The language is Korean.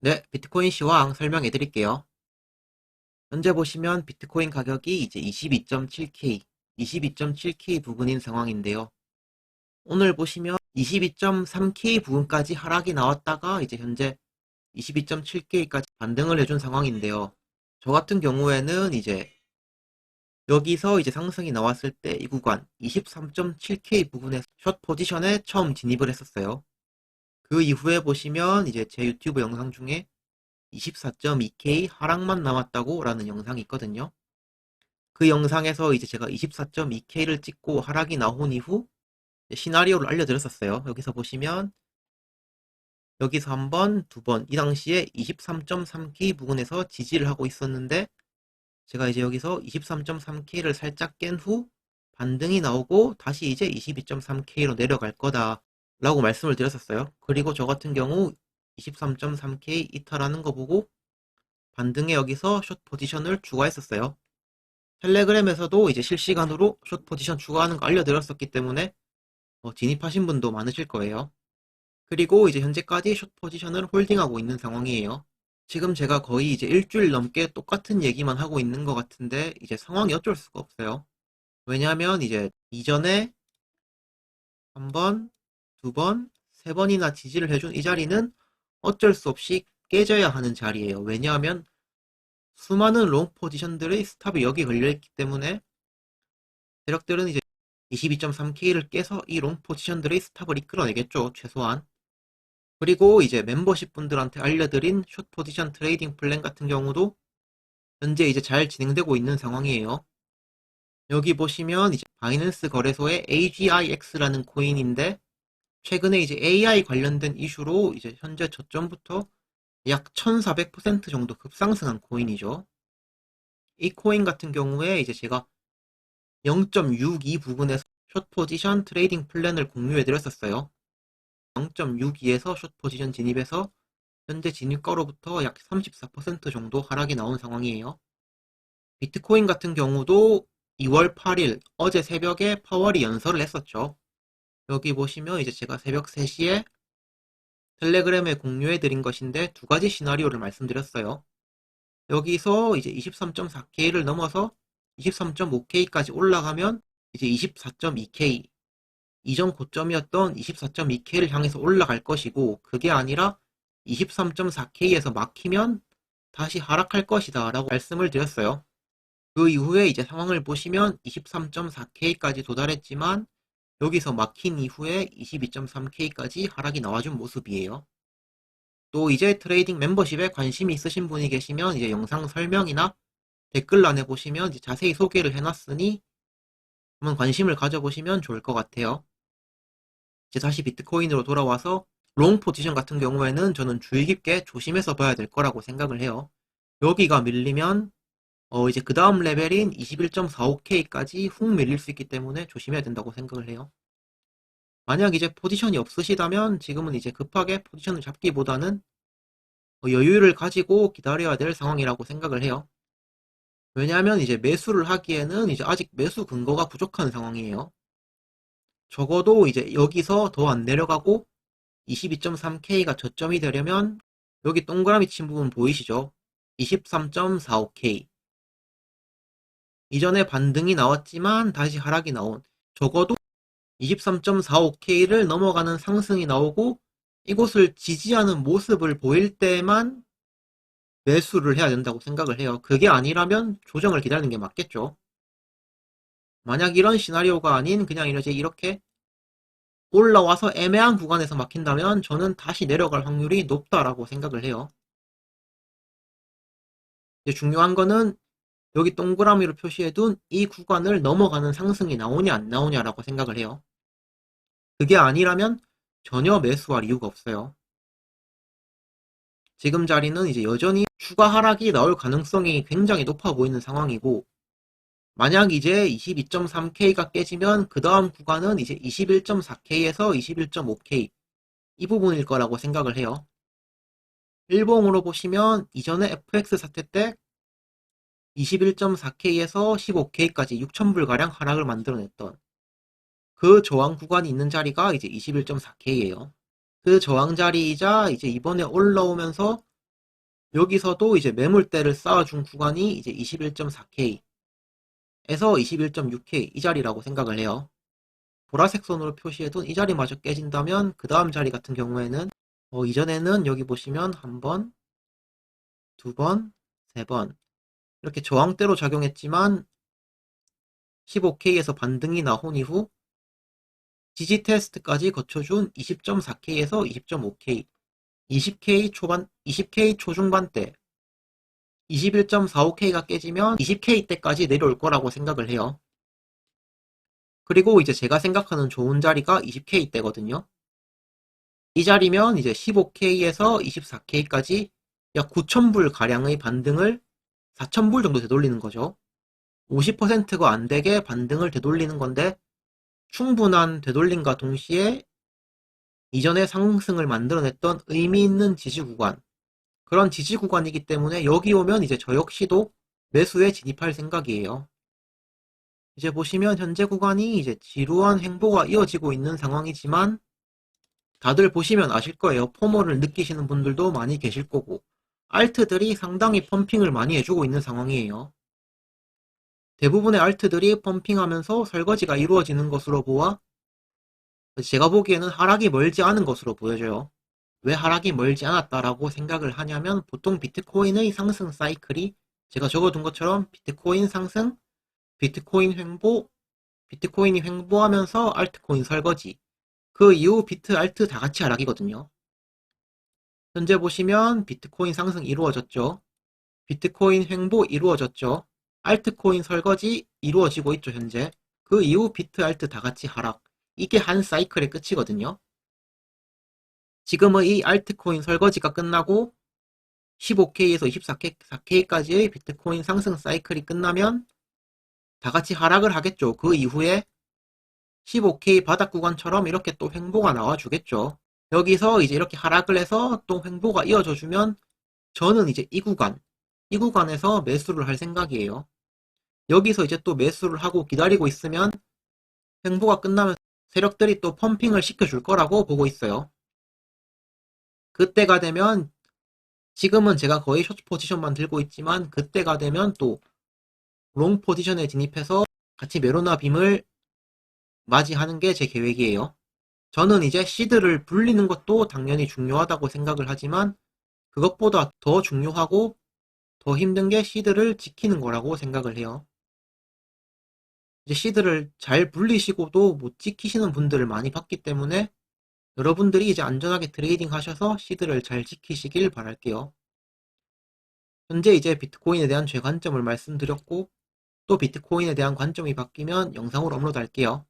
네, 비트코인 시황 설명해 드릴게요. 현재 보시면 비트코인 가격이 이제 22.7K, 22.7K 부근인 상황인데요. 오늘 보시면 22.3K 부근까지 하락이 나왔다가 이제 현재 22.7K까지 반등을 해준 상황인데요. 저 같은 경우에는 이제 여기서 이제 상승이 나왔을 때 이 구간 23.7K 부분에 숏 포지션에 처음 진입을 했었어요. 그 이후에 보시면 이제 제 유튜브 영상 중에 24.2K 하락만 남았다고 라는 영상이 있거든요. 그 영상에서 이제 제가 24.2K를 찍고 하락이 나온 이후 시나리오를 알려드렸었어요. 여기서 보시면 여기서 한 번, 두 번, 이 당시에 23.3K 부근에서 지지를 하고 있었는데 제가 이제 여기서 23.3K를 살짝 깬 후 반등이 나오고 다시 이제 22.3K로 내려갈 거다 라고 말씀을 드렸었어요. 그리고 저 같은 경우 23.3K 이탈하는 거 보고 반등에 여기서 숏 포지션을 추가했었어요. 텔레그램에서도 이제 실시간으로 숏 포지션 추가하는 거 알려드렸었기 때문에 어, 진입하신 분도 많으실 거예요. 그리고 이제 현재까지 숏 포지션을 홀딩하고 있는 상황이에요. 지금 제가 거의 이제 일주일 넘게 똑같은 얘기만 하고 있는 것 같은데 이제 상황이 어쩔 수가 없어요. 왜냐하면 이제 이전에 한 번, 두 번, 세 번이나 지지를 해준 이 자리는 어쩔 수 없이 깨져야 하는 자리예요. 왜냐하면 수많은 롱 포지션들의 스탑이 여기 걸려있기 때문에 세력들은 이제 22.3K를 깨서 이 롱 포지션들의 스탑을 이끌어내겠죠. 최소한. 그리고 이제 멤버십 분들한테 알려드린 숏 포지션 트레이딩 플랜 같은 경우도 현재 이제 잘 진행되고 있는 상황이에요. 여기 보시면 이제 바이낸스 거래소의 AGIX라는 코인인데 최근에 이제 AI 관련된 이슈로 이제 현재 저점부터 약 1400% 정도 급상승한 코인이죠. 이 코인 같은 경우에 이제 제가 0.62 부분에서 숏 포지션 트레이딩 플랜을 공유해 드렸었어요. 0.62에서 숏 포지션 진입해서 현재 진입가로부터 약 34% 정도 하락이 나온 상황이에요. 비트코인 같은 경우도 2월 8일 어제 새벽에 파월이 연설을 했었죠. 여기 보시면 이제 제가 새벽 3시에 텔레그램에 공유해 드린 것인데 두 가지 시나리오를 말씀드렸어요. 여기서 이제 23.4K를 넘어서 23.5K까지 올라가면 이제 24.2K 이전 고점이었던 24.2K를 향해서 올라갈 것이고 그게 아니라 23.4K에서 막히면 다시 하락할 것이다 라고 말씀을 드렸어요. 그 이후에 이제 상황을 보시면 23.4K까지 도달했지만 여기서 막힌 이후에 22.3K까지 하락이 나와준 모습이에요. 또 이제 트레이딩 멤버십에 관심이 있으신 분이 계시면 이제 영상 설명이나 댓글란에 보시면 자세히 소개를 해놨으니 한번 관심을 가져보시면 좋을 것 같아요. 이제 다시 비트코인으로 돌아와서 롱 포지션 같은 경우에는 저는 주의 깊게 조심해서 봐야 될 거라고 생각을 해요. 여기가 밀리면 어 이제 그 다음 레벨인 21.45K까지 훅 밀릴 수 있기 때문에 조심해야 된다고 생각을 해요. 만약 이제 포지션이 없으시다면 지금은 이제 급하게 포지션을 잡기보다는 어, 여유를 가지고 기다려야 될 상황이라고 생각을 해요. 왜냐하면 이제 매수를 하기에는 이제 아직 매수 근거가 부족한 상황이에요. 적어도 이제 여기서 더 안 내려가고 22.3K가 저점이 되려면 여기 동그라미 친 부분 보이시죠? 23.45K. 이전에 반등이 나왔지만 다시 하락이 나온 적어도 23.45K를 넘어가는 상승이 나오고 이곳을 지지하는 모습을 보일 때만 매수를 해야 된다고 생각을 해요. 그게 아니라면 조정을 기다리는 게 맞겠죠. 만약 이런 시나리오가 아닌 그냥 이제 이렇게 올라와서 애매한 구간에서 막힌다면 저는 다시 내려갈 확률이 높다라고 생각을 해요. 중요한 거는 여기 동그라미로 표시해둔 이 구간을 넘어가는 상승이 나오냐 안 나오냐라고 생각을 해요. 그게 아니라면 전혀 매수할 이유가 없어요. 지금 자리는 이제 여전히 추가 하락이 나올 가능성이 굉장히 높아 보이는 상황이고 만약 이제 22.3K가 깨지면 그 다음 구간은 이제 21.4K에서 21.5K 이 부분일 거라고 생각을 해요. 일봉으로 보시면 이전에 FX 사태 때 21.4K에서 15K까지 6,000불가량 하락을 만들어냈던 그 저항 구간이 있는 자리가 이제 21.4K예요. 그 저항 자리이자 이제 이번에 올라오면서 여기서도 이제 매물대를 쌓아준 구간이 이제 21.4K 에서 21.6K 이 자리라고 생각을 해요. 보라색 선으로 표시해둔 이 자리마저 깨진다면 그 다음 자리 같은 경우에는 어, 이전에는 여기 보시면 한 번, 두 번, 세 번 이렇게 저항대로 작용했지만 15K에서 반등이 나온 이후 지지 테스트까지 거쳐준 20.4K에서 20.5K, 20K 초반, 20K 초중반대, 21.45K가 깨지면 20K 때까지 내려올 거라고 생각을 해요. 그리고 이제 제가 생각하는 좋은 자리가 20K 때거든요. 이 자리면 이제 15K에서 24K까지 약 9,000불 가량의 반등을 4,000불 정도 되돌리는 거죠. 50%가 안 되게 반등을 되돌리는 건데 충분한 되돌림과 동시에 이전에 상승을 만들어냈던 의미 있는 지지 구간 그런 지지 구간이기 때문에 여기 오면 이제 저 역시도 매수에 진입할 생각이에요. 이제 보시면 현재 구간이 이제 지루한 행보가 이어지고 있는 상황이지만 다들 보시면 아실 거예요. 포모를 느끼시는 분들도 많이 계실 거고 알트들이 상당히 펌핑을 많이 해주고 있는 상황이에요. 대부분의 알트들이 펌핑하면서 설거지가 이루어지는 것으로 보아 제가 보기에는 하락이 멀지 않은 것으로 보여져요. 왜 하락이 멀지 않았다라고 생각을 하냐면 보통 비트코인의 상승 사이클이 제가 적어둔 것처럼 비트코인 상승, 비트코인 횡보, 비트코인이 횡보하면서 알트코인 설거지, 그 이후 비트, 알트 다 같이 하락이거든요. 현재 보시면 비트코인 상승 이루어졌죠. 비트코인 횡보 이루어졌죠. 알트코인 설거지 이루어지고 있죠, 현재. 그 이후 비트, 알트 다 같이 하락. 이게 한 사이클의 끝이거든요. 지금의 이 알트코인 설거지가 끝나고 15K에서 24K까지의 비트코인 상승 사이클이 끝나면 다 같이 하락을 하겠죠. 그 이후에 15K 바닥 구간처럼 이렇게 또 횡보가 나와주겠죠. 여기서 이제 이렇게 하락을 해서 또 횡보가 이어져 주면 저는 이제 이 구간, 이 구간에서 매수를 할 생각이에요. 여기서 이제 또 매수를 하고 기다리고 있으면 횡보가 끝나면 세력들이 또 펌핑을 시켜줄 거라고 보고 있어요. 그때가 되면 지금은 제가 거의 숏 포지션만 들고 있지만 그때가 되면 또 롱 포지션에 진입해서 같이 메로나 빔을 맞이하는 게 제 계획이에요. 저는 이제 시드를 불리는 것도 당연히 중요하다고 생각을 하지만 그것보다 더 중요하고 더 힘든 게 시드를 지키는 거라고 생각을 해요. 이제 시드를 잘 불리시고도 못 지키시는 분들을 많이 봤기 때문에 여러분들이 이제 안전하게 트레이딩 하셔서 시드를 잘 지키시길 바랄게요. 현재 이제 비트코인에 대한 제 관점을 말씀드렸고 또 비트코인에 대한 관점이 바뀌면 영상으로 업로드 할게요.